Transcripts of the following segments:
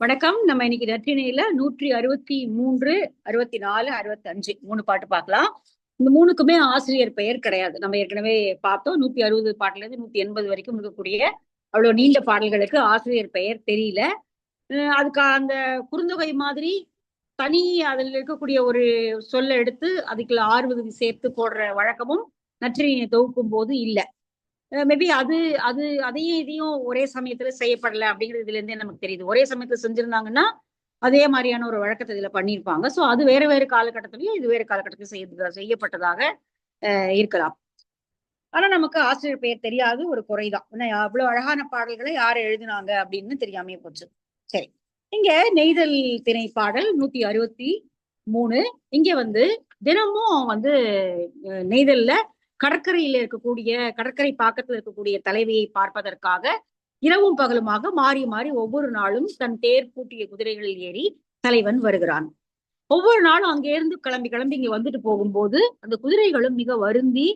வணக்கம். நம்ம இன்னைக்கு நற்றினையில நூற்றி அறுபத்தி மூன்று அறுபத்தி நாலு அறுபத்தி அஞ்சு மூணு பாட்டு பார்க்கலாம். இந்த மூணுக்குமே ஆசிரியர் பெயர் கிடையாது. நம்ம ஏற்கனவே பார்த்தோம். நூத்தி அறுபது பாட்டுல இருந்து நூத்தி எண்பது வரைக்கும் இருக்கக்கூடிய அவ்வளவு நீண்ட பாடல்களுக்கு ஆசிரியர் பெயர் தெரியல. அதுக்கு அந்த குறுந்தொகை மாதிரி தனி அதில் இருக்கக்கூடிய ஒரு சொல்ல எடுத்து அதுக்குள்ள ஆர்வதி சேர்த்து போடுற வழக்கமும் நற்றினை தொகுக்கும் போது இல்லை. மேபி அது அது அதையும் இதையும் ஒரே சமயத்துல செய்யப்படல அப்படிங்கிறது இதுல இருந்தே நமக்கு தெரியுது. ஒரே சமயத்துல செஞ்சிருந்தாங்கன்னா அதே மாதிரியான ஒரு வழக்கத்தை இதுல பண்ணியிருப்பாங்க. சோ அது வேற வேறு காலகட்டத்திலயும் இது வேறு காலகட்டத்திலும் செய்ய செய்யப்பட்டதாக இருக்கலாம். ஆனா நமக்கு ஆசிரியர் பெயர் தெரியாது ஒரு குறைதான். அவ்வளவு அழகான பாடல்களை யார் எழுதினாங்க அப்படின்னு தெரியாமே போச்சு. சரி. இங்க நெய்தல் திணை பாடல் நூத்தி அறுபத்தி மூணு. இங்க வந்து தினமும் வந்து நெய்தல்ல கடற்கரையில இருக்கக்கூடிய கடற்கரை பாக்கத்துல இருக்கக்கூடிய தலைவியை பார்ப்பதற்காக இரவும் பகலுமாக மாறி மாறி ஒவ்வொரு நாளும் தன் தேர் பூட்டிய குதிரைகளில் ஏறி தலைவன் வருகிறான். ஒவ்வொரு நாளும் அங்கேருந்து கிளம்பி கிளம்பி இங்க வந்துட்டு போகும்போது அந்த குதிரைகளும் மிக வருந்தி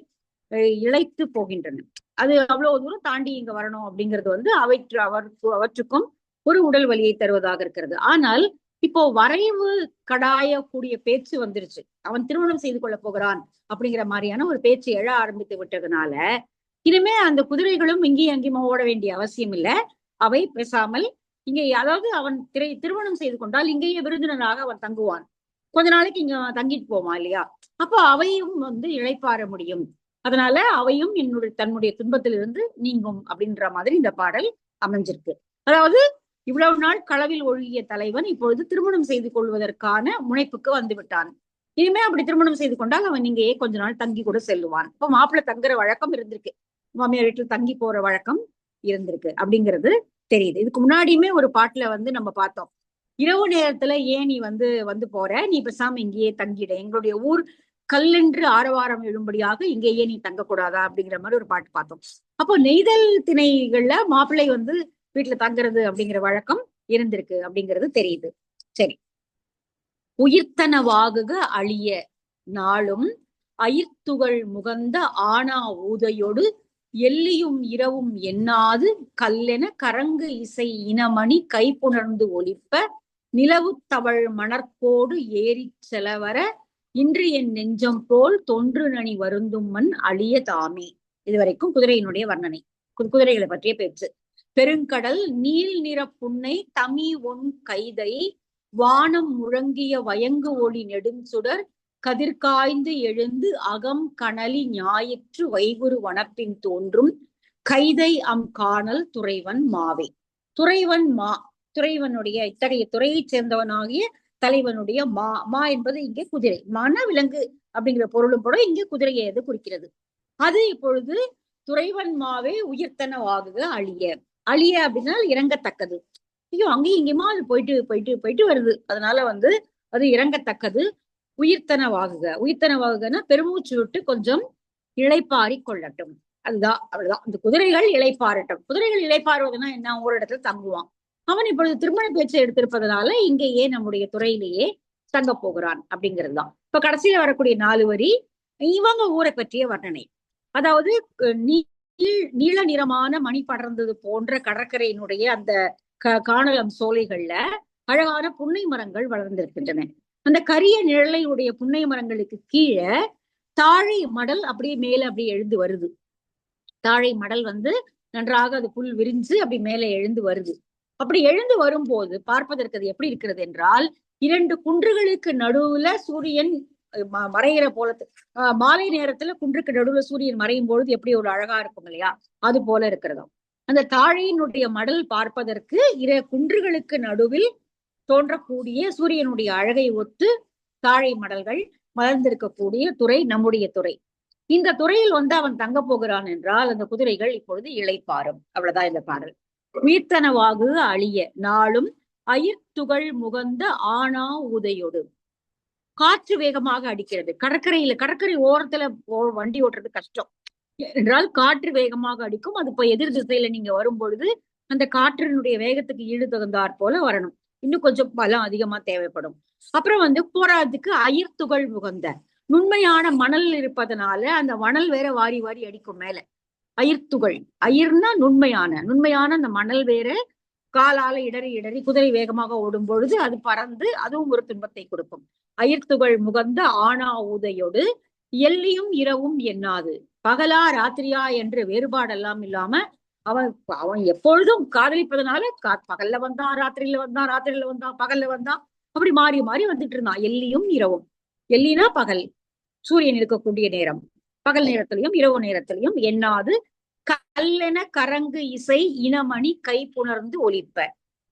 இழைத்து போகின்றன. அது அவ்வளவு தூரம் தாண்டி இங்க வரணும் அப்படிங்கிறது வந்து அவற்று அவருக்கு அவற்றுக்கும் ஒரு உடல் வலியை தருவதாக இருக்கிறது. ஆனால் இப்போ வரைவு கடாயக்கூடிய பேச்சு வந்துருச்சு. அவன் திருமணம் செய்து கொள்ள போகிறான் அப்படிங்கிற மாதிரியான ஒரு பேச்சு எழ ஆரம்பித்து விட்டதுனால இனிமே அந்த குதிரைகளும் இங்கேயும் அங்கேயும் ஓட வேண்டிய அவசியம் இல்லை. அவை பேசாமல் இங்கே அதாவது அவன் திரை திருமணம் செய்து கொண்டால் இங்கேயே விருந்தினராக அவன் தங்குவான். கொஞ்ச நாளைக்கு இங்க தங்கிட்டு போவான் இல்லையா? அப்போ அவையும் வந்து இழைப்பாற முடியும். அதனால அவையும் என்னுடைய தன்னுடைய துன்பத்திலிருந்து நீங்கும் அப்படின்ற மாதிரி இந்த பாடல் அமைஞ்சிருக்கு. அதாவது இவ்வளவு நாள் களவில் ஒழுகிய தலைவன் இப்பொழுது திருமணம் செய்து கொள்வதற்கான முனைப்புக்கு வந்து விட்டான் இனிமே அப்படி திருமணம் செய்து கொண்டால் அவன் இங்கேயே கொஞ்ச நாள் தங்கி கூட செல்லுவான். இப்ப மாப்பிள்ளை தங்குற வழக்கம் இருந்திருக்கு. மாமியார் வீட்டுல தங்கி போற வழக்கம் இருந்திருக்கு அப்படிங்கிறது தெரியுது. இதுக்கு முன்னாடியுமே ஒரு பாட்டுல வந்து நம்ம பார்த்தோம். இரவு நேரத்துல ஏன் நீ வந்து வந்து போற? நீ பேசாம இங்கேயே தங்கிட. எங்களுடைய ஊர் கல்லென்று ஆரவாரம் எழும்படியாக இங்கேயே நீ தங்கக்கூடாதா அப்படிங்கிற மாதிரி ஒரு பாட்டு பார்த்தோம். அப்போ நெய்தல் திணைகள்ல மாப்பிள்ளை வந்து வீட்டுல தங்குறது அப்படிங்கிற வழக்கம் இருந்திருக்கு அப்படிங்கிறது தெரியுது. சரி. உயிர்த்தனவாகுக அழிய. நாளும் அயிர்த்துகள் முகந்த ஆனா ஊதையோடு எல்லியும் இரவும் எண்ணாது கல்லென கரங்கு இசை இனமணி கைப்புணர்ந்து ஒழிப்ப நிலவு தவழ் மணற்கோடு ஏறி செலவர. இன்று என் நெஞ்சம் போல் தொன்று நனி வருந்தும் மண் அழிய தாமே. இதுவரைக்கும் குதிரையினுடைய வர்ணனை. குதிரைகளை பற்றிய பேச்சு. பெருங்கடல் நீல் நிற புன்னை தமி ஒன் கைதை வானம் முழங்கிய வயங்கு ஒளி நெடுஞ்சுடர் கதிர்காய்ந்து எழுந்து அகம் கனலி ஞாயிற்று வைகுரு வனப்பின் தோன்றும் கைதை அம் காணல் துறைவன் மாவே. துறைவன் மா துறைவனுடைய இத்தகைய துறையைச் சேர்ந்தவனாகிய தலைவனுடைய மா மா என்பது இங்கே குதிரை. மன விலங்கு அப்படிங்கிற பொருளும் கூட இங்கே குதிரையை எது குறிக்கிறது. அது இப்பொழுது துறைவன் மாவே உயிர்த்தனவாகுக அழிய. அழிய அப்படின்னா இறங்கத்தக்கது. ஐயோ அங்கேயும் இங்கேயுமா அது போயிட்டு போயிட்டு போயிட்டு வருது. அதனால வந்து அது இறங்கத்தக்கது. உயிர்த்தனவாகுக. உயிர்த்தனவாகுகன்னா பெருமூச்சு விட்டு கொஞ்சம் இழைப்பாரி கொள்ளட்டும். அதுதான் அவ்வளவுதான். இந்த குதிரைகள் இழைப்பாரட்டும் குதிரைகள் இழைப்பாருவதுன்னா என்ன? ஒரு இடத்துல தங்குவான். அவன் இப்பொழுது திருமண பேச்சை எடுத்திருப்பதனால இங்கேயே நம்முடைய துறையிலேயே தங்க போகிறான் அப்படிங்கிறது தான் இப்ப கடைசியில வரக்கூடிய நாலு வரி இவங்க ஊரை பற்றிய வர்ணனை. அதாவது நீள் நீள நிறமான மணி படர்ந்தது போன்ற கடற்கரையினுடைய அந்த காணலம் சோலைகள்ல அழகான புன்னை மரங்கள் வளர்ந்திருக்கின்றன. அந்த கரிய நிழலையுடைய புன்னை மரங்களுக்கு கீழே தாழை மடல் அப்படியே மேல அப்படியே எழுந்து வருது. தாழை மடல் வந்து நன்றாக அது புல் விரிஞ்சு அப்படி மேலே எழுந்து வருது. அப்படி எழுந்து வரும்போது பார்ப்பதற்கு அது எப்படி இருக்கிறது என்றால் இரண்டு குன்றுகளுக்கு நடுவுல சூரியன் மறைகிற போல மாலை நேரத்துல குன்றுக்கு நடுவுல சூரியன் மறையும் பொழுது எப்படி ஒரு அழகா இருக்கும் இல்லையா? அது போல இருக்கிறதாம். அந்த தாழையினுடைய மடல் பார்ப்பதற்கு இரு குன்றுகளுக்கு நடுவில் தோன்றக்கூடிய சூரியனுடைய அழகை ஒத்து தாழை மடல்கள் மலர்ந்திருக்கக்கூடிய துறை நம்முடைய துறை. இந்த துறையில் வந்து அவன் தங்க போகிறான் என்றால் அந்த குதிரைகள் இப்பொழுது இழைப்பாரும் அவ்வளவுதான் இந்த பாடல். உயிர்த்தனவாகு அழிய நாளும் அயிர்த்துகள் முகந்த ஆனா உதையொடு. காற்று வேகமாக அடிக்கிறது. கடற்கரையில கடற்கரை ஓரத்துல வண்டி ஓட்டுறது கஷ்டம். என்றால் காற்று வேகமாக அடிக்கும். அது இப்ப எதிர் திசையில நீங்க வரும் பொழுது அந்த காற்றினுடைய வேகத்துக்கு ஈடு தகுந்தாற் போல வரணும். இன்னும் கொஞ்சம் பலம் அதிகமா தேவைப்படும். அப்புறம் வந்து போராதுக்கு அயிர்த்துகள் முகந்த நுண்மையான மணல் இருப்பதனால அந்த மணல் வேற வாரி வாரி அடிக்கும் மேல. அயிர்த்துகள் அயிர்னா நுண்மையான. நுண்மையான அந்த மணல் வேற காலால இடறி இடறி குதிரை வேகமாக ஓடும் பொழுது அது பறந்து அதுவும் ஒரு துன்பத்தை கொடுக்கும். அயிர்த்துகள் முகந்த ஆனா ஊதையோடு எல்லியும் இரவும் எண்ணாது பகலா ராத்திரியா என்று வேறுபாடெல்லாம் இல்லாம அவன் அவன் எப்பொழுதும் காதலிப்பதனால கா- பகல்ல வந்தான் ராத்திரியில வந்தான் ராத்திரியில வந்தான் பகல்ல வந்தான் அப்படி மாறி மாறி வந்துட்டு இருந்தான். எல்லியும் இரவும். எல்லினா பகல். சூரியன் இருக்கக்கூடிய நேரம். பகல் நேரத்திலையும் இரவு நேரத்திலையும் எண்ணாது கல்லென கரங்கு இசை இனமணி கை புணர்ந்து ஒலிப்ப.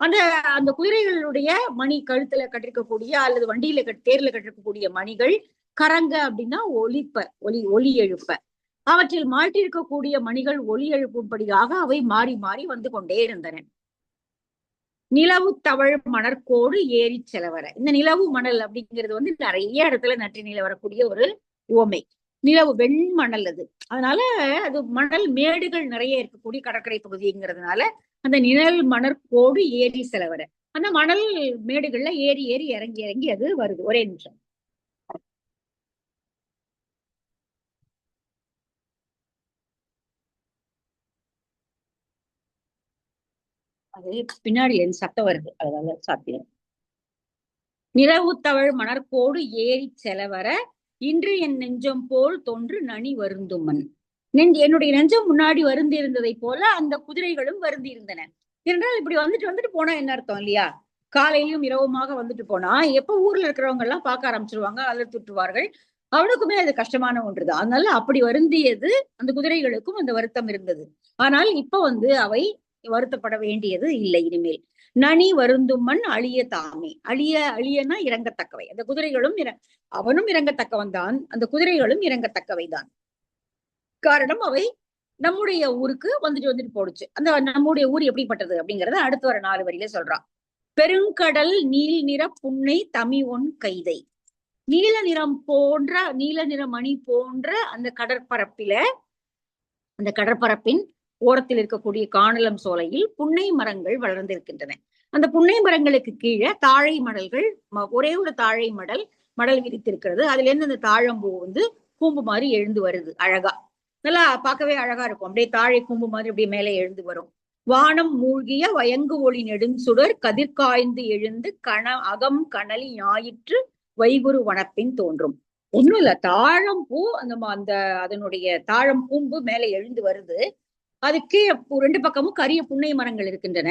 அந்த அந்த குதிரைகளுடைய மணி கழுத்துல கட்டிருக்கக்கூடிய அல்லது வண்டியில கட் தேர்ல கட்டிருக்கக்கூடிய மணிகள் கரங்க அப்படின்னா ஒலிப்ப ஒலி ஒலி எழுப்ப. அவற்றில் மாட்டிருக்கக்கூடிய மணிகள் ஒலி எழுப்பும்படியாக அவை மாறி மாறி வந்து கொண்டே இருந்தன. நிலவு தவழ் மணற்கோடு ஏறி செலவர. இந்த நிலவு மணல் அப்படிங்கிறது வந்து நிறைய இடத்துல நற்றினில வரக்கூடிய ஒரு உவமை நிலவு வெண்மணல் அது. அதனால அது மணல் மேடுகள் நிறைய இருக்கக்கூடிய கடற்கரை பகுதிங்கிறதுனால அந்த நிழல் மணற்கோடு ஏறி செலவர. அந்த மணல் மேடுகள்ல ஏறி ஏறி இறங்கி இறங்கி அது வருது. ஒரே நிமிஷம். அது பின்னாடி என் சத்தம் வருது. அதனால சாத்தியம். நிலவு தவழ் மணற்கோடு ஏறி செலவர இன்று என் நெஞ்சம் போல் தோன்று நனி வருந்துமன். என்னுடைய நெஞ்சம் முன்னாடி வருந்தி இருந்ததை போல அந்த குதிரைகளும் வருந்தி இருந்தன என்றால் இப்படி வந்துட்டு வந்துட்டு போனா என்ன அர்த்தம் இல்லையா? காலையிலும் இரவுமாக வந்துட்டு போனா எப்ப ஊர்ல இருக்கிறவங்க எல்லாம் பார்க்க ஆரம்பிச்சிருவாங்க அதில் துட்டுவார்கள். அவனுக்குமே அது கஷ்டமான ஒன்றுதான். அதனால அப்படி வருந்தியது அந்த குதிரைகளுக்கும் அந்த வருத்தம் இருந்தது. ஆனால் இப்ப வந்து அவை வருத்தப்பட வேண்டியது இல்லை இனிமேல். நனி வருந்துமன் அழிய தாமே. அழிய அழியனா இறங்கத்தக்கவை. அந்த குதிரைகளும் அவனும் இறங்கத்தக்கவன் தான். அந்த குதிரைகளும் இறங்கத்தக்கவை தான். காரணம் அவை நம்முடைய ஊருக்கு வந்துட்டு வந்துட்டு போடுச்சு. அந்த நம்முடைய ஊர் எப்படிப்பட்டது அப்படிங்கறத அடுத்து வர நாலு வரியில சொல்றான். பெருங்கடல் நீல் நிற புன்னை தமி ஒன் கைதை. நீல நிறம் போன்ற நீல நிற மணி போன்ற அந்த கடற்பரப்பில அந்த கடற்பரப்பின் ஓரத்தில் இருக்கக்கூடிய காணலம் சோலையில் புன்னை மரங்கள் வளர்ந்திருக்கின்றன. அந்த புன்னை மரங்களுக்கு கீழே தாழை மடல்கள் ஒரே ஒரு தாழை மடல் மடல் விரித்திருக்கிறது. அதுல இருந்து அந்த தாழம்பூ வந்து கூம்பு மாதிரி எழுந்து வருது அழகா. நல்லா பார்க்கவே அழகா இருக்கும். அப்படியே தாழை கூம்பு மாதிரி அப்படியே மேலே எழுந்து வரும். வானம் மூழ்கிய வயங்கு ஒளி நெடுஞ்சுடர் கதிர்காய்ந்து எழுந்து கண அகம் கனலி ஞாயிற்று வைகுரு வனப்பின் தோன்றும். ஒண்ணும் இல்ல தாழம்பூ அந்த அந்த அதனுடைய தாழம் பூம்பு மேலே எழுந்து வருது. அதுக்கே ரெண்டு பக்கமும் கரிய புன்னை மரங்கள் இருக்கின்றன.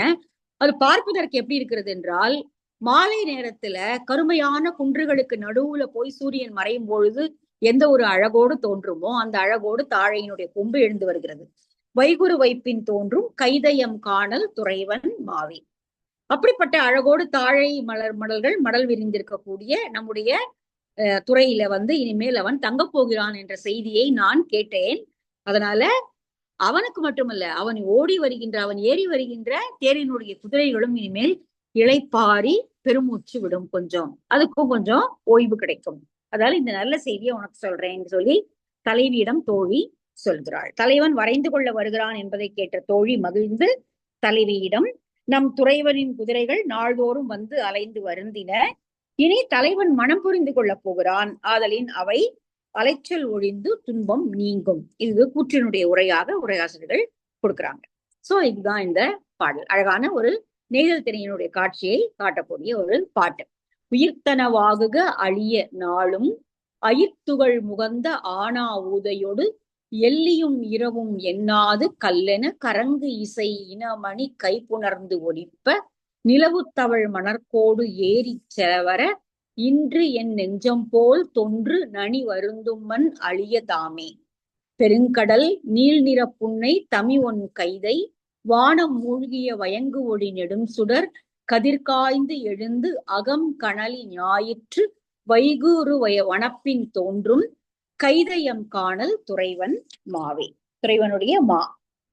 அது பார்ப்பதற்கு எப்படி இருக்கிறது என்றால் மாலை நேரத்துல கருமையான குன்றுகளுக்கு நடுவுல போய் சூரியன் மறையும் பொழுது எந்த ஒரு அழகோடு தோன்றுமோ அந்த அழகோடு தாழையினுடைய கொம்பு எழுந்து வருகிறது. வைகுரு வைப்பின் தோன்றும் கைதயம் காணல் துறைவன் மாவி. அப்படிப்பட்ட அழகோடு தாழை மலர் மடல்கள் மடல் விரிந்திருக்கக்கூடிய நம்முடைய அஹ், துறையில வந்து இனிமேல் அவன் தங்கப் போகிறான் என்ற செய்தியை நான் கேட்டேன். அதனால அவனுக்கு மட்டுமல்ல அவன் ஓடி வருகின்ற அவன் ஏறி வருகின்ற தேரினுடைய குதிரைகளும் இனிமேல் இளைப்பாரி பெருமூச்சு விடும் கொஞ்சம். அதுக்கும் கொஞ்சம் ஓய்வு கிடைக்கும். அதால இந்த நல்ல செய்தியை உனக்கு சொல்றேன்னு சொல்லி தலைவியிடம் தோழி சொல்கிறாள். தலைவன் வரைந்து கொள்ள வருகிறான் என்பதை கேட்ட தோழி மகிழ்ந்து தலைவியிடம் நம் துறைவனின் குதிரைகள் நாள்தோறும் வந்து அலைந்து வருந்தின. இனி தலைவன் மனம் புரிந்து கொள்ளப் போகிறான். ஆதலின் அவை அலைச்சல் ஒழிந்து துன்பம் நீங்கும். இது கூற்றினுடைய உரையாக உரையாசிரியர்கள் கொடுக்குறாங்க. சோ இதுதான் இந்த பாடல். அழகான ஒரு நெய்தல் திரையினுடைய காட்சியை காட்டக்கூடிய ஒரு பாட்டு. உயிர்த்தனவாகுக அழிய நாளும் அயிர்த்துகள் முகந்த ஆனா ஊதையோடு எல்லியும் இரவும் எண்ணாது கல்லென கரங்கு இசை இனமணி கைப்புணர்ந்து ஒலிப்ப நிலவுத்தவள் மணற்கோடு ஏறி செலவர இன்று என் நெஞ்சம் போல் தொன்று நனி வருந்தும்மன் அழிய தாமே பெருங்கடல் நீள் நிற புன்னை தமி ஒன் கைதை வானம் மூழ்கிய வயங்கு ஒளி நெடும் சுடர் கதிர்காய்ந்து எழுந்து அகம் கனலி ஞாயிற்று வைகூறு வய வனப்பின் தோன்றும் கைதயம் காணல் துறைவன் மாவே. துறைவனுடைய மா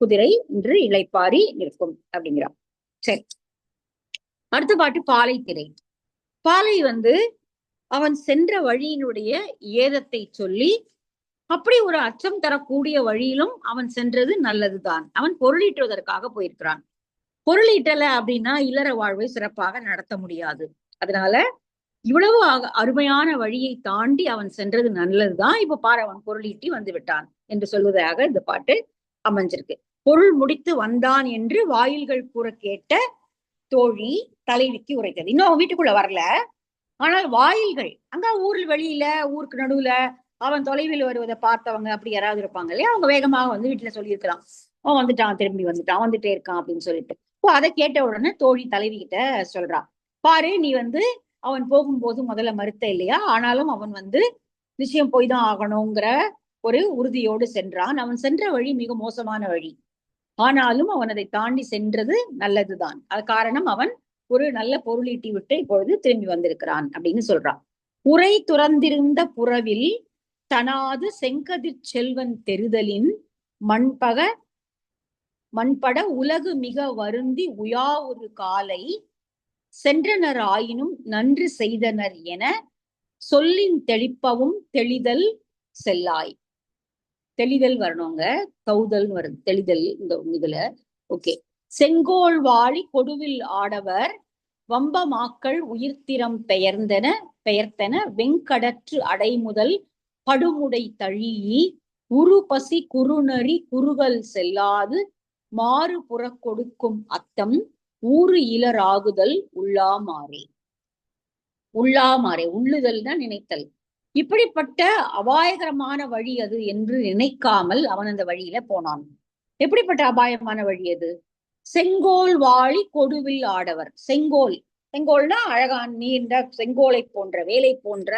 குதிரை இன்று இளைப்பாரி நிற்கும் அப்படிங்கிறான். சரி. அடுத்த பாட்டு பாலை திரை பாலை வந்து அவன் சென்ற வழியினுடைய ஏதத்தை சொல்லி அப்படி ஒரு அச்சம் தரக்கூடிய வழியிலும் அவன் சென்றது நல்லதுதான். அவன் பொருளீட்டுவதற்காக போயிருக்கிறான். பொருளீட்டல அப்படின்னா இல்லற வாழ்வை சிறப்பாக நடத்த முடியாது. அதனால இவ்வளவு அக- அருமையான வழியை தாண்டி அவன் சென்றது நல்லதுதான். இப்ப பாரு அவன் பொருளீட்டி வந்து விட்டான் என்று சொல்வதாக இந்த பாட்டு அமைஞ்சிருக்கு. பொருள் முடித்து வந்தான் என்று வாயில்கள் கூற கேட்ட தோழி தலைவிக்கு உரைத்தது இன்னும் அவன் வீட்டுக்குள்ள வரல. ஆனால் வாயில்கள் அங்க ஊரில் வெளியில ஊருக்கு நடுவுல அவன் தொலைவில் வருவதை பார்த்தவங்க அப்படி யாராவது இருப்பாங்க இல்லையா? அவங்க வேகமாக வந்து வீட்டுல சொல்லியிருக்கலாம். அவன் வந்துட்டான் திரும்பி வந்துட்டான் வந்துட்டே இருக்கான் அப்படின்னு சொல்லிட்டு. இப்போ அதை கேட்ட உடனே தோழி தலைவி கிட்ட சொல்றான் பாரு நீ வந்து அவன் போகும்போது முதல்ல மறுத்த இல்லையா? ஆனாலும் அவன் வந்து நிச்சயம் போய் தான் ஆகணுங்கிற ஒரு உறுதியோடு சென்றான். அவன் சென்ற வழி மிக மோசமான வழி. ஆனாலும் அவன் அதை தாண்டி சென்றது நல்லதுதான். அது காரணம் அவன் ஒரு நல்ல பொருளீட்டி விட்டு இப்பொழுது திரும்பி வந்திருக்கிறான் அப்படின்னு சொல்றான். உரை துறந்திருந்த புறவில் தனாது செங்கதிர் செல்வன் தெருதலின் மண்பக மண்பட உலகு மிக வருந்தி உயாவுரு காலை சென்றனர் ஆயினும் நன்று செய்தனர் என சொல்லின் தெளிப்பவும் தெளிதல் செல்லாய். தெளிதல் வரணுங்க. கௌதல் வருது தெளிதல் இந்த இதுல. ஓகே. செங்கோல் வாழி கொடுவில் ஆடவர் வம்பமாக்கள் உயிர்த்திரம் பெயர்ந்தன பெயர்த்தன வெங்கடற்று அடைமுதல் படுமுடை தழியி உரு பசி குறுநறி குறுகல் செல்லாது மாறு புறக் கொடுக்கும் அத்தம் ஊறு இலராகுதல் உள்ளாமாறே உள்ளாமாறே உள்ளுதல் தான் நினைத்தல். இப்படிப்பட்ட அபாயகரமான வழி அது என்று நினைக்காமல் அவன் அந்த வழியில போனான். எப்படிப்பட்ட அபாயமான வழி அது? செங்கோல் வாழி கொடுவில் ஆடவர். செங்கோல். செங்கோல்னா அழகான் நீண்ட செங்கோலை போன்ற வேலை போன்ற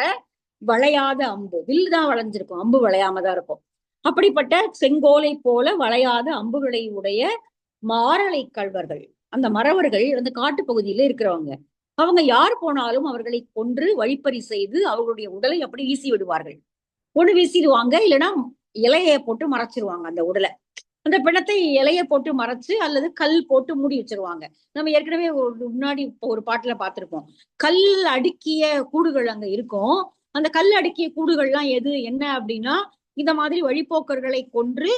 வளையாத அம்பு. வில் தான் வளைஞ்சிருக்கும். அம்பு வளையாம தான் இருக்கும். அப்படிப்பட்ட செங்கோலை போல வளையாத அம்புகளை உடைய மாரலை கல்வர்கள் அந்த மறவர்கள் அந்த காட்டுப்பகுதியில இருக்கிறவங்க. அவங்க யார் போனாலும் அவர்களை கொன்று வழிப்பறி செய்து அவர்களுடைய உடலை அப்படி வீசி விடுவார்கள். ஒண்ணு வீசிடுவாங்க. இல்லைன்னா இலையை போட்டு மறைச்சிருவாங்க அந்த உடலை. அந்த பிணத்தை இலைய போட்டு மறைச்சு அல்லது கல் போட்டு மூடி வச்சிருவாங்க. நம்ம ஏற்கனவே ஒரு முன்னாடி ஒரு பாட்டுல பார்த்திருப்போம். கல் அடுக்கிய கூடுகள் அங்க இருக்கும். அந்த கல் அடுக்கிய கூடுகள்லாம் எது என்ன அப்படின்னா இந்த மாதிரி வழிப்போக்கர்களை கொன்று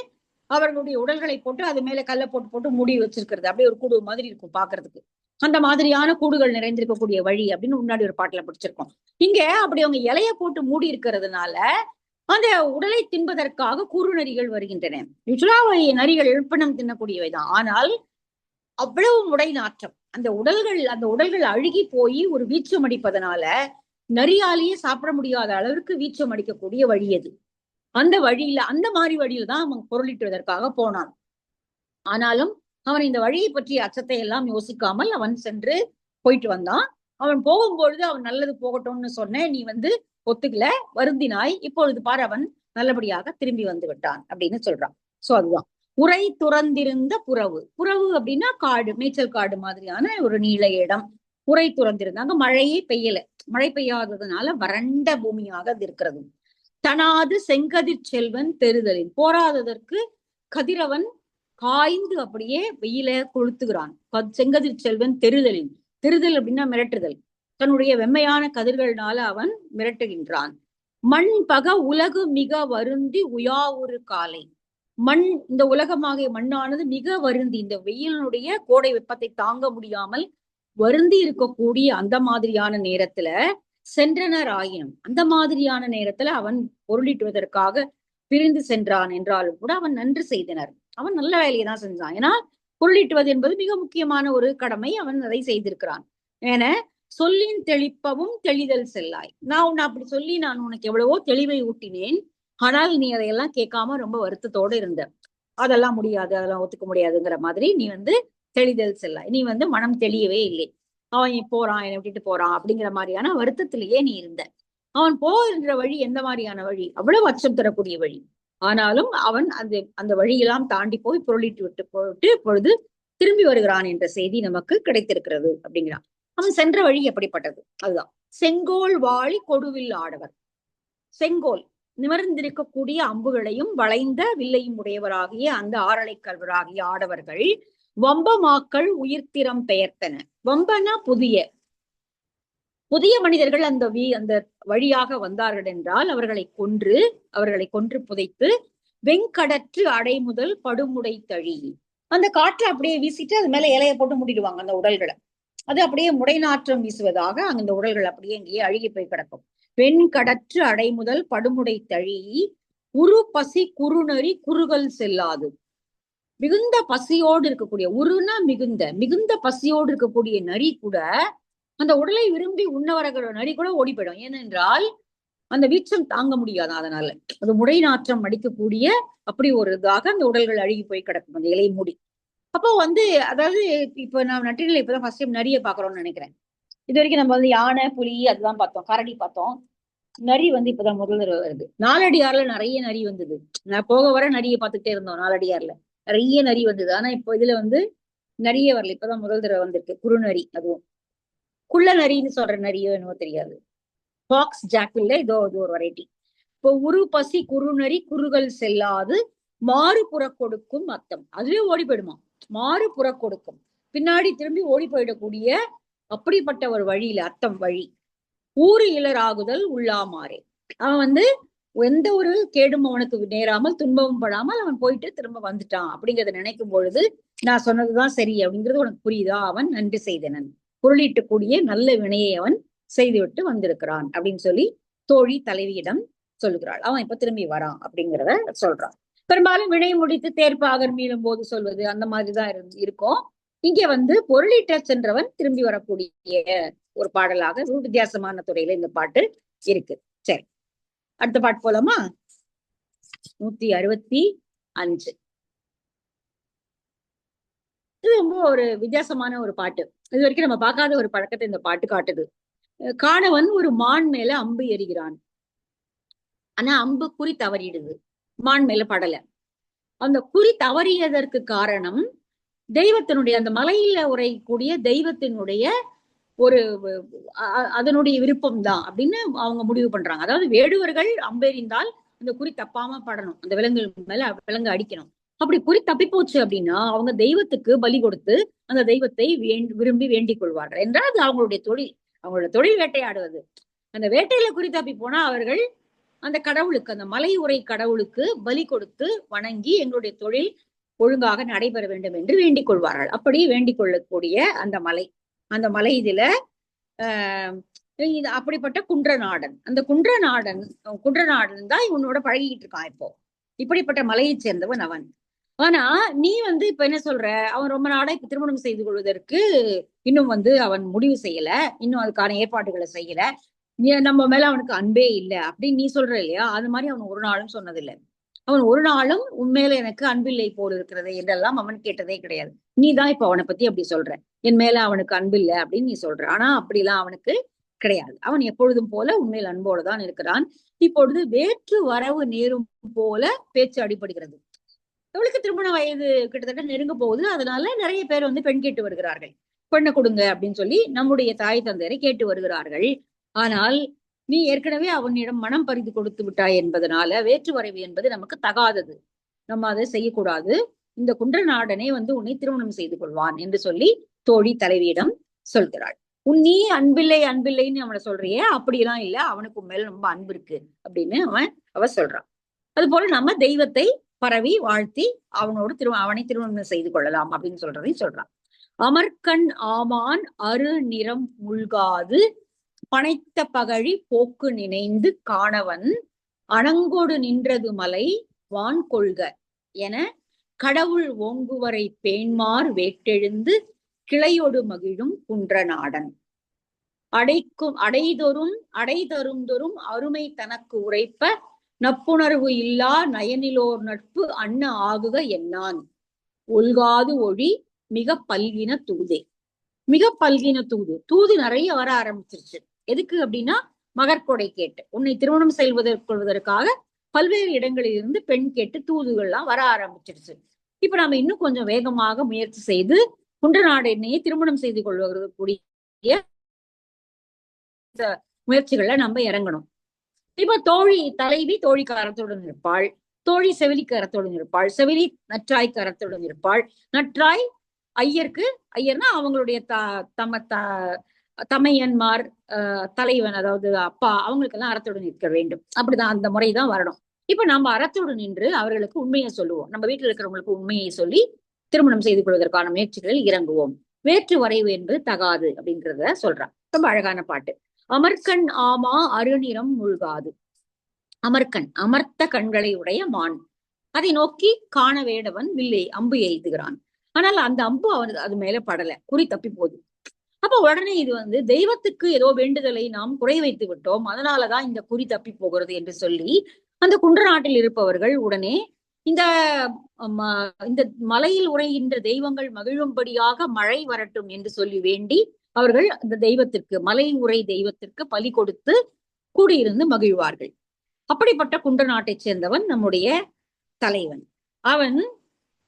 அவர்களுடைய உடல்களை போட்டு அது மேல கல்லை போட்டு போட்டு மூடி வச்சிருக்கிறது. அப்படியே ஒரு கூடு மாதிரி இருக்கும் பாக்குறதுக்கு அந்த மாதிரியான கூடுகள் நிறைந்திருக்கக்கூடிய வழி அப்படின்னு முன்னாடி ஒரு பாட்டுல படிச்சிருக்கோம். இங்க அப்படி அவங்க இலைய போட்டு மூடி இருக்கிறதுனால அந்த உடலை தின்பதற்காக குறுநரிகள் வருகின்றன. யூஸ்வலா நரிகள் எழுப்பினம் தின்னக்கூடியவைதான். ஆனால் அவ்வளவு உடை நாற்றம் அந்த உடல்கள் அந்த உடல்கள் அழுகி போய் ஒரு வீச்சம் அடிப்பதனால நரியாலேயே சாப்பிட முடியாத அளவிற்கு வீச்சம் அடிக்கக்கூடிய வழி அது. அந்த வழியில அந்த மாதிரி வழியில தான் அவன் பொருளிட்டுவதற்காக போனான். ஆனாலும் அவன் இந்த வழியை பற்றிய அச்சத்தை எல்லாம் யோசிக்காமல் அவன் சென்று போயிட்டு வந்தான். அவன் போகும்பொழுது அவன் நல்லது போகட்டும்னு சொன்னேன். நீ வந்து ஒத்துக்கல. வருந்தினாய். இப்பொழுது பார் அவன் நல்லபடியாக திரும்பி வந்து விட்டான் அப்படின்னு சொல்றான். சோ அதுதான். உரை துறந்திருந்த புறவு. புறவு அப்படின்னா காடு மேய்ச்சல் காடு மாதிரியான ஒரு நீள இடம். உரை துறந்திருந்தாங்க. மழையே பெய்யல. மழை பெய்யாததுனால வறண்ட பூமியாக அது இருக்கிறது. தனாது செங்கதிர் செல்வன் தெருதலின் போராததற்கு கதிரவன் காய்ந்து அப்படியே வெயில கொளுத்துகிறான். செங்கதிர் செல்வன் தெருதலின் தெருதல் அப்படின்னா மிரட்டுதல். தன்னுடைய வெம்மையான கதிர்களினால அவன் மிரட்டுகின்றான். மண் பக உலகு மிக வருந்தி உயா ஒரு காலை. மண் இந்த உலகமாகிய மண்ணானது மிக வருந்தி இந்த வெயிலினுடைய கோடை வெப்பத்தை தாங்க முடியாமல் வருந்தி இருக்கக்கூடிய அந்த மாதிரியான நேரத்துல சென்றனர் ஆயினும் அந்த மாதிரியான நேரத்துல அவன் பொருளிட்டுவதற்காக பிரிந்து சென்றான் என்றாலும் கூட அவன் நன்று செய்தனர். அவன் நல்ல வேலையை தான் செஞ்சான். ஏன்னா பொருளிட்டுவது என்பது மிக முக்கியமான ஒரு கடமை. அவன் அதை செய்திருக்கிறான். என சொல்லின் தெளிப்பவும் தெளிதல் செல்லாய். நான் உன்னை அப்படி சொல்லி நான் உனக்கு எவ்வளவோ தெளிவை ஊட்டினேன். ஆனால் நீ அதையெல்லாம் கேட்காம ரொம்ப வருத்தத்தோடு இருந்த. அதெல்லாம் முடியாது அதெல்லாம் ஒத்துக்க முடியாதுங்கிற மாதிரி நீ வந்து தெளிதல் செல்லாய். நீ வந்து மனம் தெளியவே இல்லை. அவன் போறான் என்னை விட்டுட்டு போறான் அப்படிங்கிற மாதிரியான வருத்தத்திலேயே நீ இருந்த. அவன் போகின்ற வழி எந்த மாதிரியான வழி? அவ்வளவு அச்சம் தரக்கூடிய வழி. ஆனாலும் அவன் அந்த அந்த வழியெல்லாம் தாண்டி போய் பொருளிட்டு விட்டு போயிட்டு பொழுது திரும்பி வருகிறான் என்ற செய்தி நமக்கு கிடைத்திருக்கிறது அப்படிங்கிறான். அவன் சென்ற வழி எப்படிப்பட்டது? அதுதான். செங்கோல் வாழி கொடுவில் ஆடவர். செங்கோல் நிமிர்ந்திருக்கக்கூடிய அம்புகளையும் வளைந்த வில்லையும் உடையவராகிய அந்த ஆரலை கல்வராகிய ஆடவர்கள் வம்பமாக்கள் உயிர்த்திரம் பெயர்த்தன. வம்பனா புதிய. புதிய மனிதர்கள் அந்த வி அந்த வழியாக வந்தார்கள் என்றால் அவர்களை கொன்று அவர்களை கொன்று புதைத்து வெங்கடற்று அடைமுதல் படுமுடை தழி. அந்த காற்றை அப்படியே வீசிட்டு அது மேல இலைய போட்டு மூடிடுவாங்க அந்த உடல்களை. அது அப்படியே முடைநாற்றம் வீசுவதாக அந்த உடல்கள் அப்படியே இங்கேயே அழுகி போய் கிடக்கும். வெண்கடற்று அடைமுதல் படுமுடை தழி உரு பசி குறுநறி குறுகல் செல்லாது. மிகுந்த பசியோடு இருக்கக்கூடிய உருனா மிகுந்த மிகுந்த பசியோடு இருக்கக்கூடிய நரி கூட அந்த உடலை விரும்பி உண்ணவரகிற நரி கூட ஓடி போயிடும். ஏனென்றால் அந்த வீச்சம் தாங்க முடியாது அதனால. அது முடை நாற்றம் அடிக்கக்கூடிய அப்படி ஒரு இதாக அந்த உடல்கள் அழுகி போய் கிடக்கும். அந்த இலை மூடி. அப்போ வந்து அதாவது இப்ப நான் நட்டிகளை இப்பதான் ஃபர்ஸ்ட் டைம் நரிய பாக்குறோம்னு நினைக்கிறேன். இது வரைக்கும் நம்ம வந்து யானை புலி அதுதான் பார்த்தோம். கரடி பார்த்தோம். நரி வந்து இப்பதான் முதல் தடவை வருது. நாலடியார்ல நிறைய நரி வந்தது. நான் போக வர நரியை பார்த்துட்டே இருந்தோம் நாலடியார்ல. நிறைய நரி வந்தது. ஆனா இப்போ இதுல வந்து நிறைய வரல. இப்பதான் முதல் தடவை வந்திருக்கு. குறுநரி அதுவும். குள்ள நரின்னு சொல்ற நரியோ என்னவோ தெரியாது. பாக்ஸ் ஜாக்கில்ல இதோ இது ஒரு வெரைட்டி இப்போ உரு பசி குறுநரி குறுகள் செல்லாது மாறுபுற கொடுக்கும் அத்தம் அதுவே ஓடி போயிடுமா மாறு புற கொடுக்கும் பின்னாடி திரும்பி ஓடி போயிடக்கூடிய அப்படிப்பட்ட ஒரு வழியில அத்தம் வழி. ஊறு இலராகுதல் உள்ளாமாறே அவன் வந்து எந்த ஒரு கேடும் அவனுக்கு நேராமல் துன்பமும் படாமல் அவன் போயிட்டு திரும்ப வந்துட்டான். அப்படிங்கறத நினைக்கும் பொழுது நான் சொன்னதுதான் சரி அப்படிங்கிறது உனக்கு புரியுதா? அவன் நன்றி செய்தனன். பொருளிட்டு கூடிய நல்ல வினையை அவன் செய்துவிட்டு வந்திருக்கிறான் அப்படின்னு சொல்லி தோழி தலைவியிடம் சொல்லுகிறாள். அவன் இப்ப திரும்பி வரான் அப்படிங்கிறத சொல்றான். பெரும்பாலும் வினை முடித்து தேர்ப்பாகர் மீளும் போது சொல்வது அந்த மாதிரிதான் இருக்கும். இங்க வந்து பொருளீட்ட சென்றவன் திரும்பி வரக்கூடிய ஒரு பாடலாக வித்தியாசமான துறையில இந்த பாட்டு இருக்கு. சரி. அடுத்த பாட்டு போலாமா? நூத்தி அறுபத்தி அஞ்சு. இது ரொம்ப ஒரு வித்தியாசமான ஒரு பாட்டு. இது வரைக்கும் நம்ம பார்க்காத ஒரு பழக்கத்தை இந்த பாட்டு காட்டுது. காணவன் ஒரு மான் மேல அம்பு எறிகிறான். ஆனா அம்பு குறி தவறிடுது. மான் மேல படல. அந்த குறி தவறியதற்கு காரணம் தெய்வத்தினுடைய அந்த மலையில உரையக்கூடிய தெய்வத்தினுடைய ஒரு அதனுடைய விருப்பம் தான் அப்படின்னு அவங்க முடிவு பண்றாங்க. அதாவது வேடுவர்கள் அம்பெறிந்தால் அந்த குறி தப்பாம படணும். அந்த விலங்கு மேல விலங்கு அடிக்கணும். அப்படி குறி தப்பி போச்சு அப்படின்னா அவங்க தெய்வத்துக்கு பலி கொடுத்து அந்த தெய்வத்தை விரும்பி வேண்டிக் கொள்வார்கள். என்றால் அது அவங்களுடைய தொழில். அவங்களோட தொழில் வேட்டையாடுவது. அந்த வேட்டையில குறி தப்பி போனா அவர்கள் அந்த கடவுளுக்கு அந்த மலை உரை கடவுளுக்கு பலி கொடுத்து வணங்கி எங்களுடைய தொழில் ஒழுங்காக நடைபெற வேண்டும் என்று வேண்டிக் கொள்வார்கள். அப்படி வேண்டிக் கொள்ளக்கூடிய அந்த மலை. அந்த மலை இதுல ஆஹ் இது அப்படிப்பட்ட குன்றநாடன். அந்த குன்றநாடன் குன்றநாடன் தான் இவனோட பழகிட்டு இருக்கான் இப்போ. இப்படிப்பட்ட மலையைச் சேர்ந்தவன் அவன். ஆனா நீ வந்து இப்ப என்ன சொல்ற? அவன் ரொம்ப நாடா இப்ப திருமணம் செய்து கொள்வதற்கு இன்னும் வந்து அவன் முடிவு செய்யல. இன்னும் அதுக்கான ஏற்பாடுகளை செய்யல. நம்ம மேல அவனுக்கு அன்பே இல்லை அப்படின்னு நீ சொல்ற இல்லையா? அது மாதிரி அவன் ஒரு நாளும் சொன்னதில்லை. அவன் ஒரு நாளும் உண்மையில எனக்கு அன்பில்லை போல் இருக்கிறது என்றெல்லாம் அவன் கேட்டதே கிடையாது. நீ தான் இப்ப அவனை பத்தி அப்படி சொல்ற. என் மேல அவனுக்கு அன்பில்லை அப்படின்னு நீ சொல்ற. ஆனா அப்படிலாம் அவனுக்கு கிடையாது. அவன் எப்பொழுதும் போல உண்மையில் அன்போடு தான் இருக்கிறான். இப்பொழுது வேற்று வரவு நேரும் போல பேச்சு அடிபடுகிறது. இவளுக்கு திருமண வயது கிட்டத்தட்ட நெருங்க போகுது. அதனால நிறைய பேர் வந்து பெண் கேட்டு வருகிறார்கள். பெண்ணை கொடுங்க அப்படின்னு சொல்லி நம்முடைய தாய் தந்தையரை கேட்டு வருகிறார்கள். ஆனால் நீ ஏற்கனவே அவனிடம் மனம் பறிந்து கொடுத்து விட்டாய் என்பதனால வேற்று வரைவு என்பது நமக்கு தகாதது. நம்ம அதை செய்யக்கூடாது. இந்த குன்ற நாடனே வந்து உன்னை திருமணம் செய்து கொள்வான் என்று சொல்லி தோழி தலைவியிடம் சொல்கிறாள். உன் நீ அன்பில்லை அன்பில்லைன்னு அவனை சொல்றியே அப்படியெல்லாம் இல்ல. அவனுக்கு மேல ரொம்ப அன்பு இருக்கு அப்படின்னு அவன் அவ சொல்றான் அது போல நம்ம தெய்வத்தை பரவி வாழ்த்தி அவனோடு திரு அவனை திருமணம் செய்து கொள்ளலாம் அப்படின்னு சொல்றதையும் சொல்றான் அமர்கண் ஆமான் அரு நிறம் முழ்காது பனைத்த பகழி போக்கு நினைந்து காணவன் அணங்கோடு நின்றது மலை வான் கொள்க என கடவுள் ஓங்குவரை பேண்மார் வேட்டெழுந்து கிளையொடு மகிழும் குன்றநாடன் அடைக்கும் அடைதொரும் அடைதருந்தொரும் அருமை தனக்கு உரைப்ப நப்புணர்வு இல்லா நயனிலோர் நட்பு அன்ன ஆகுக என்னான். ஒல்காது ஒழி மிக பல்கின தூதே. மிக பல்கின தூது. தூது நிறைய வர ஆரம்பிச்சிருச்சு. எதுக்கு அப்படின்னா மகர்கொடை கேட்டு. உன்னை திருமணம் செய்வதற்கொள்வதற்காக பல்வேறு இடங்களில் இருந்து பெண் கேட்டு தூதுகள்லாம் வர ஆரம்பிச்சிருச்சு. இப்ப நாம இன்னும் கொஞ்சம் வேகமாக முயற்சி செய்து குன்றநாடு என்னையே திருமணம் செய்து கொள்வதற்குரிய முயற்சிகள்ல நம்ம இறங்கணும். இப்ப தோழி தலைவி தோழி கரத்துடன் இருப்பாள். தோழி செவிலி கரத்துடன் இருப்பாள். செவிலி நற்றாய் கரத்துடன் இருப்பாள். நற்றாய் ஐயருக்கு ஐயர்னா அவங்களுடைய த தம த தமையன்மார் அஹ் தலைவன் அதாவது அப்பா அவங்களுக்கெல்லாம் அறத்துடன் நிற்க வேண்டும். அப்படிதான் அந்த முறைதான் வரணும். இப்ப நம்ம அறத்தோடு நின்று அவர்களுக்கு உண்மையை சொல்லுவோம். நம்ம வீட்டில் இருக்கிறவங்களுக்கு உண்மையை சொல்லி திருமணம் செய்து கொள்வதற்கான முயற்சிகளில் இறங்குவோம். வேற்று வரைவு என்பது தகாது அப்படின்றத சொல்றான். ரொம்ப அழகான பாட்டு. அமர்கண் ஆமா அருநிறம் மூழ்காது. அமர்கண் அமர்த்த கண்களை உடைய மான். அதை நோக்கி காண வேடவன் வில்லை அம்பு எய்துகிறான். ஆனால் அந்த அம்பு அவனுக்கு அது மேல படல. குறி தப்பி போகுது. அப்ப உடனே இது வந்து தெய்வத்துக்கு ஏதோ வேண்டுதலை நாம் குறை வைத்து விட்டோம். அதனாலதான் இந்த குறி தப்பி போகிறது என்று சொல்லி அந்த குன்ற நாட்டில் இருப்பவர்கள் உடனே இந்த இந்த மலையில் உரைகின்ற தெய்வங்கள் மகிழும்படியாக மழை வரட்டும் என்று சொல்லி வேண்டி அவர்கள் அந்த தெய்வத்திற்கு மலை உரை தெய்வத்திற்கு பலி கொடுத்து கூடியிருந்து மகிழ்வார்கள். அப்படிப்பட்ட குன்ற நாட்டைச் சேர்ந்தவன் நம்முடைய தலைவன். அவன்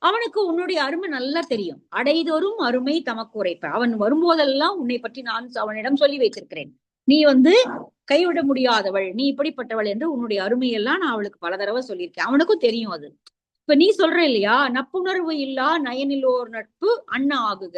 அவனுக்கு உன்னுடைய அருமை நல்லா தெரியும். அடைதோறும் அருமை தமக்கு உரைப்ப. அவன் வரும்போதெல்லாம் உன்னை பற்றி நான் அவனிடம் சொல்லி வைத்திருக்கிறேன். நீ வந்து கைவிட முடியாதவள் நீ இப்படிப்பட்டவள் என்று உன்னுடைய அருமையெல்லாம் நான் அவளுக்கு பல தடவை சொல்லியிருக்கேன். அவனுக்கும் தெரியும் அது. இப்ப நீ சொல்ற இல்லையா? நப்புணர்வு இல்லா நயனிலோர் நட்பு அண்ணா ஆகுக.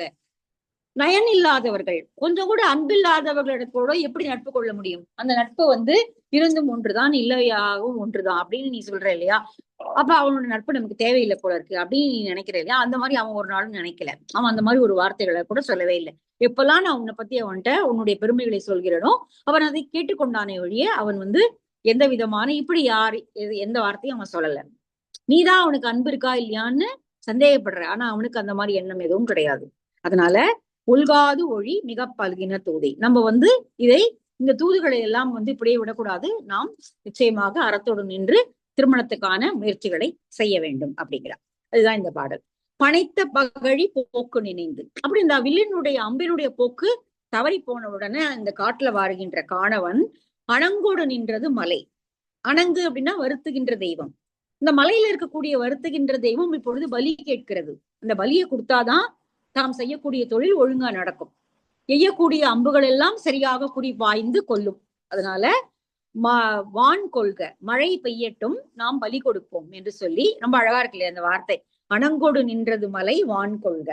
நயன் இல்லாதவர்கள் கொஞ்சம் கூட அன்பில்லாதவர்களிடத்தோட எப்படி நட்பு கொள்ள முடியும்? அந்த நட்பு வந்து இருந்தும் ஒன்றுதான் இல்லையாகவும் ஒன்றுதான் அப்படின்னு நீ சொல்ற இல்லையா? அப்ப அவனோட நட்பு நமக்கு தேவையில்லை போல இருக்கு அப்படின்னு நினைக்கிற இல்லையா? அந்த மாதிரி அவன் ஒரு நாளும் நினைக்கல. அவன் அந்த மாதிரி ஒரு வார்த்தைகளை கூட சொல்லவே இல்லை. எப்பெல்லாம் நான் உன்னை பத்தி அவன்கிட்ட உன்னுடைய பெருமைகளை சொல்கிறனோ அவன் அதை கேட்டுக்கொண்டானே ஒழிய அவன் வந்து எந்த விதமான இப்படி யார் எந்த வார்த்தையும் அவன் சொல்லல. நீதான் அவனுக்கு அன்பு இருக்கா இல்லையான்னு சந்தேகப்படுற. ஆனா அவனுக்கு அந்த மாதிரி எண்ணம் எதுவும் கிடையாது. அதனால உள்காது ஒழி மிக பல்கின தூதை. நம்ம வந்து இதை இந்த தூதுகளை எல்லாம் வந்து இப்படியே விடக்கூடாது. நாம் நிச்சயமாக அறத்தோடு நின்று திருமணத்துக்கான முயற்சிகளை செய்ய வேண்டும் அப்படிங்கிறார். அதுதான் இந்த பாடல். பனைத்த பகழி போக்கு நினைந்து. அப்படி இந்த வில்லினுடைய அம்பினுடைய போக்கு தவறி போன உடனே இந்த காட்டுல வாருகின்ற காணவன் அணங்கோடு நின்றது மலை. அணங்கு அப்படின்னா வருத்துகின்ற தெய்வம். இந்த மலையில இருக்கக்கூடிய வருத்துகின்ற தெய்வம் இப்பொழுது பலி கேட்கிறது. அந்த பலியை கொடுத்தாதான் தாம் செய்யக்கூடிய தொழில் ஒழுங்கா நடக்கும். எய்யக்கூடிய அம்புகள் எல்லாம் சரியாக குறி வாய்ந்து கொள்ளும். அதனால வான் கொள்க. மழை பெய்யட்டும் நாம் பலி கொடுப்போம் என்று சொல்லி ரொம்ப அழகா இருக்கு அந்த வார்த்தை? அணங்கோடு நின்றது மலை வான் கொள்க.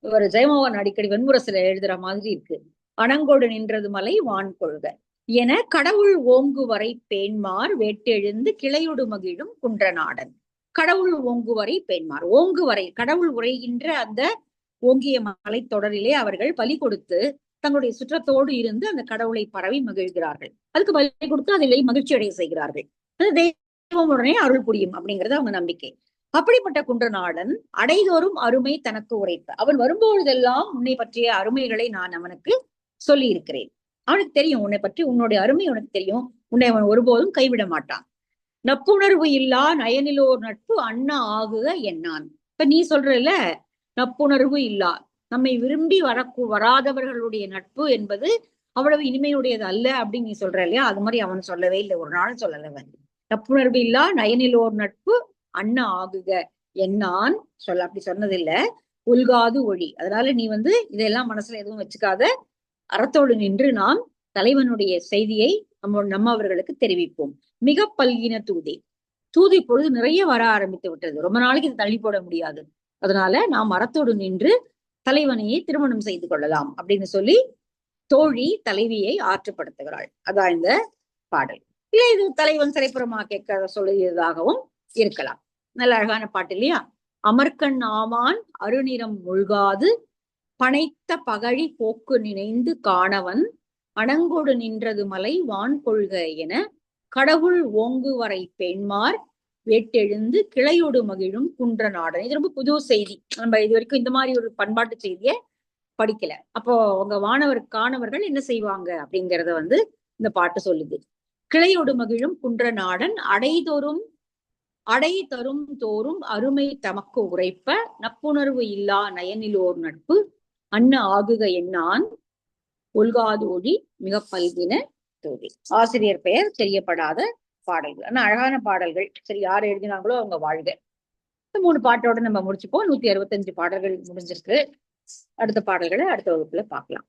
ஒரு ஜெயமோகன் அடிக்கடி வெண்முரசுல எழுதுற மாதிரி இருக்கு. அணங்கோடு நின்றது மலை வான் கொள்க. என கடவுள் ஓங்குவரை பேண்மார் வேட்டெழுந்து கிளையொடு மகிழும் குன்றநாடன். கடவுள் ஓங்குவரை பெண்மார். ஓங்குவரை கடவுள் உரைகின்ற அந்த ஓங்கிய மலை தொடரிலே அவர்கள் பலி கொடுத்து தங்களுடைய சுற்றத்தோடு இருந்து அந்த கடவுளை பரவி மகிழ்கிறார்கள். அதுக்கு பலி கொடுத்து அதிலே மகிழ்ச்சி அடைய செய்கிறார்கள். தெய்வம் உடனே அருள் புரியும் அப்படிங்கிறது அவங்க நம்பிக்கை. அப்படிப்பட்ட குன்றநாடன் அடைதோறும் அருமை தனக்கு உரைத்த. அவன் வரும்பொழுதெல்லாம் உன்னை பற்றிய அருமைகளை நான் அவனுக்கு சொல்லி இருக்கிறேன் அவனுக்கு தெரியும் உன்னை பற்றி உன்னுடைய அருமை உனக்கு தெரியும். உன்னை அவன் ஒருபோதும் கைவிட மாட்டான். நப்புணர்வு இல்லா நயனிலோர் நட்பு அண்ணா ஆகுக என்னான். இப்ப நீ சொல்றல நப்புணர்வு இல்லா. நம்மை விரும்பி வரக்கு வராதவர்களுடைய நட்பு என்பது அவ்வளவு இனிமையுடையது அல்ல அப்படின்னு நீ சொல்ற இல்லையா? அது மாதிரி அவன் சொல்லவே இல்லை. ஒரு நாள் சொல்லலவன் நப்புணர்வு இல்லா நயனிலோர் நட்பு அண்ணா ஆகுக. என்னான்? சொல்ல அப்படி சொன்னதில்ல. உல்காது ஒளி. அதனால நீ வந்து இதெல்லாம் மனசுல எதுவும் வச்சுக்காத. அறத்தோடு நின்று நாம் தலைவனுடைய செய்தியை நம்ம நம்ம அவர்களுக்கு தெரிவிப்போம். மிக பல்கின தூதி. தூதி பொழுது நிறைய வர ஆரம்பித்து விட்டது. ரொம்ப நாளைக்கு இது தள்ளி போட முடியாது. அதனால நாம் அறத்தோடு நின்று தலைவனையை திருமணம் செய்து கொள்ளலாம் அப்படின்னு சொல்லி தோழி தலைவியை ஆற்றுப்படுத்துகிறாள். அதான் இந்த பாடல். இல்ல இது தலைவன் சிறைப்புறமா கேட்க சொல்லியதாகவும் இருக்கலாம். நல்ல அழகான பாட்டு இல்லையா? அமர்கண் ஆமான் அருநிறம் முழ்காது பனைத்த பகழி போக்கு நினைந்து காணவன் அணங்கொடு நின்றது மலை வான் கொள்க என கடவுள் ஓங்குவரை பெண்மார் வேட்டெழுந்து கிளையோடு மகிழும் குன்ற நாடன். இது ரொம்ப புது செய்தி. நம்ம இது வரைக்கும் இந்த மாதிரி ஒரு பண்பாட்டு செய்திய படிக்கல. அப்போ உங்க வானவர் காணவர்கள் என்ன செய்வாங்க அப்படிங்கறத வந்து இந்த பாட்டு சொல்லுது. கிளையோடு மகிழும் குன்ற நாடன் அடைதோறும் அடை தரும் தோறும் அருமை தமக்கு உரைப்ப நப்புணர்வு இல்லா நயனிலோர் நட்பு அன்ன ஆகுக என்னான் ஒல்காதோழி மிக பல்கின தோழி. ஆசிரியர் பெயர் தெரியப்படாத பாடல்கள். ஆனா அழகான பாடல்கள் சரி யார் எழுதினாங்களோ அவங்க வாழ்க. மூணு பாட்டோட நம்ம முடிச்சுப்போம். நூத்தி அறுபத்தஞ்சு பாடல்கள் முடிஞ்சிருக்கு. அடுத்த பாடல்களை அடுத்த வகுப்புல பார்க்கலாம்.